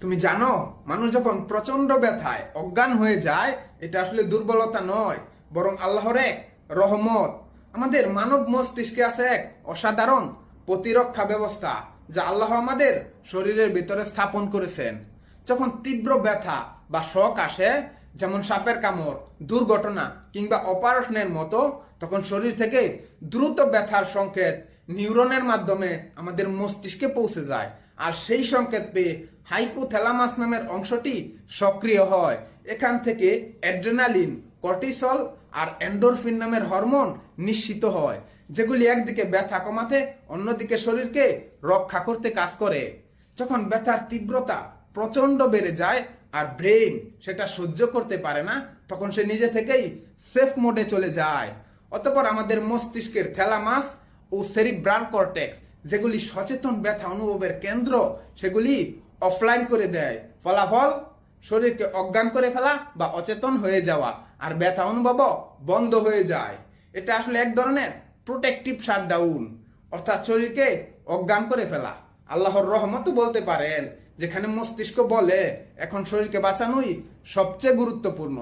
তুমি জানো, মানুষ যখন প্রচণ্ড ব্যথায়, অজ্ঞান হয়ে যায়, এটা আসলে দুর্বলতা নয়, বরং আল্লাহর এক রহমত। আমাদের মানব মস্তিষ্কে আছে এক অসাধারণ প্রতিরক্ষা ব্যবস্থা, যা আল্লাহ আমাদের শরীরের ভিতরে স্থাপন করেছেন। যখন তীব্র ব্যথা বা শখ আসে, যেমন সাপের কামড়, দুর্ঘটনা কিংবা অপারেশনের মতো, তখন শরীর থেকে দ্রুত ব্যথার সংকেত নিউরনের মাধ্যমে আমাদের মস্তিষ্কে পৌঁছে যায়। আর সেই সংকেত পেয়ে হাইপোথ্যালামাস নামের অংশটি সক্রিয় হয়। এখান থেকে অ্যাড্রেনালিন, কর্টিসল আর এন্ডোরফিন নামের হরমোন নিশ্চিত হয়, যেগুলি একদিকে ব্যথা কমাতে, অন্যদিকে শরীরকে রক্ষা করতে কাজ করে। যখন ব্যথার তীব্রতা প্রচণ্ড বেড়ে যায় আর ব্রেন সেটা সহ্য করতে পারে না, তখন সে নিজে থেকেই সেফ মোডে চলে যায়। অতপর আমাদের মস্তিষ্কের থ্যালামাস ও সেরিব্রাল কর্টেক্স, যেগুলি সচেতন ব্যথা অনুভবের কেন্দ্র, সেগুলি অফলাইন করে দেয়। ফলাফল, শরীরকে অজ্ঞান করে ফেলা বা অচেতন হয়ে যাওয়া আর ব্যথা অনুভব বন্ধ হয়ে যায়। এটা আসলে এক ধরনের প্রোটেকটিভ শাটডাউন অর্থাৎ শরীরকে অজ্ঞান করে ফেলা। আল্লাহর রহমতও বলতে পারেন, যেখানে মস্তিষ্ক বলে, এখন শরীরকে বাঁচানোই সবচেয়ে গুরুত্বপূর্ণ।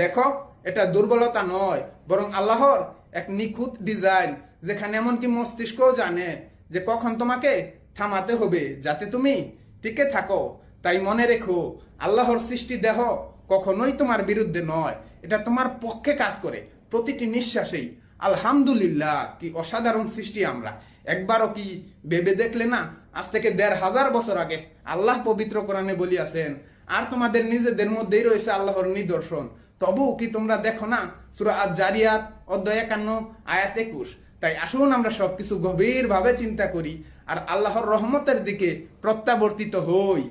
দেখো, এটা দুর্বলতা নয়, বরং আল্লাহর এক নিখুঁত ডিজাইন যেখানে এমনকি মস্তিষ্কও জানে যে কখন তোমাকে থামাতে হবে, যাতে তুমি টিকে থাকো, তাই মনে রেখো, আল্লাহর সৃষ্টি দেহ কখনোই তোমার বিরুদ্ধে নয়। এটা তোমার পক্ষে কাজ করে, প্রতিটি নিঃশ্বাসেই। আলহামদুলিল্লাহ, কি অসাধারণ সৃষ্টি আমরা। একবারও কি ভেবে দেখলে না? আজ থেকে দেড় হাজার বছর আগে আল্লাহ পবিত্র কোরআনে বলিয়াছেন, আর তোমাদের নিজেদের মধ্যেই রয়েছে আল্লাহর নিদর্শন। তবুও কি তোমরা দেখো না, সুরা জারিয়াত অধ্যায় একান্ন, আয়াত একুশ? তাই আসুন আমরা সবকিছু গভীরভাবে চিন্তা করি। আর আল্লাহর রহমতের দিকে প্রত্যাবর্তিত হই।